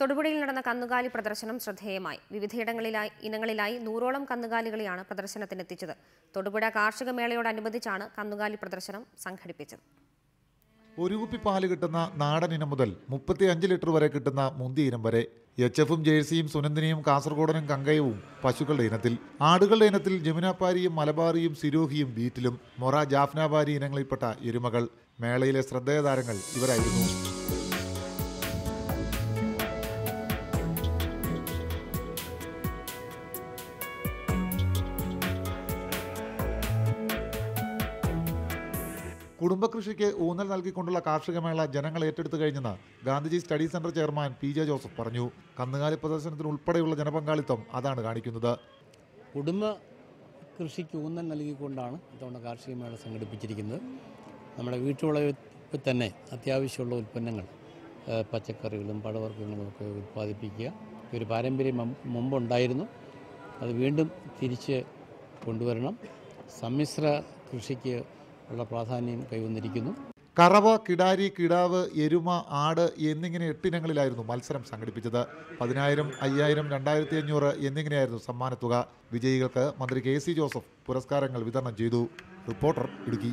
തൊടുപുഴയിൽ നടന്ന കന്നുകാലി പ്രദർശനം ശ്രദ്ധേയമായി. വിവിധയിടങ്ങളിലായി ഇനങ്ങളിലായി നൂറോളം കന്നുകാലികളെയാണ് പ്രദർശനത്തിനെത്തിച്ചത്. തൊടുപുഴ കാർഷിക മേളയോടനുബന്ധിച്ചാണ് കന്നുകാലി പ്രദർശനം സംഘടിപ്പിച്ചത്. ഒരു കുപ്പി പാൽ കിട്ടുന്ന നാടൻ ഇനം മുതൽ മുപ്പത്തി അഞ്ച് ലിറ്റർ വരെ കിട്ടുന്ന മുന്തി ഇനം വരെ എച്ച് എഫും ജേഴ്സിയും സുനന്ദിനിയും കാസർഗോഡനും കങ്കയവും പശുക്കളുടെ ഇനത്തിൽ. ആടുകളുടെ ഇനത്തിൽ ജമുനാപ്പാരിയും മലബാറിയും സിരോഹിയും ബീറ്റിലും മൊറ ജാഫ്നാബാരി ഇനങ്ങളിൽപ്പെട്ട എരുമകൾ. മേളയിലെ ശ്രദ്ധേയ താരങ്ങൾ ഇവരായിരുന്നു. കുടുംബകൃഷിക്ക് ഊന്നൽ നൽകിക്കൊണ്ടുള്ള കാർഷികമേള ജനങ്ങൾ ഏറ്റെടുത്തു കഴിഞ്ഞെന്ന് Gandhiji study centre chairman P J Joseph പറഞ്ഞു. കന്നുകാലി പ്രദർശനത്തിന് ഉൾപ്പെടെയുള്ള ജനപങ്കാളിത്തം അതാണ് കാണിക്കുന്നത്. കുടുംബ കൃഷിക്ക് ഊന്നൽ നൽകിക്കൊണ്ടാണ് ഇത്തവണ കാർഷികമേള സംഘടിപ്പിച്ചിരിക്കുന്നത്. നമ്മുടെ വീട്ടുവളപ്പിൽ തന്നെ അത്യാവശ്യമുള്ള ഉൽപ്പന്നങ്ങൾ പച്ചക്കറികളും പഴവർഗങ്ങളും ഒക്കെ ഉൽപ്പാദിപ്പിക്കുക. ഒരു പാരമ്പര്യം മുമ്പുണ്ടായിരുന്നു. അത് വീണ്ടും തിരിച്ച് കൊണ്ടുവരണം. സമ്മിശ്ര കൃഷിക്ക് ഉള്ള പ്രാധാന്യം കൈവന്നിരിക്കുന്നു. കറവ കിടാരി കിടാവ് എരുമ ആട് എന്നിങ്ങനെ എട്ടിനങ്ങളിലായിരുന്നു മത്സരം സംഘടിപ്പിച്ചത്. പതിനായിരം അയ്യായിരം രണ്ടായിരത്തി അഞ്ഞൂറ് എന്നിങ്ങനെയായിരുന്നു സമ്മാനത്തുക. വിജയികൾക്ക് മന്ത്രി കെ സി ജോസഫ് പുരസ്കാരങ്ങൾ വിതരണം ചെയ്തു. റിപ്പോർട്ടർ ഇടുക്കി.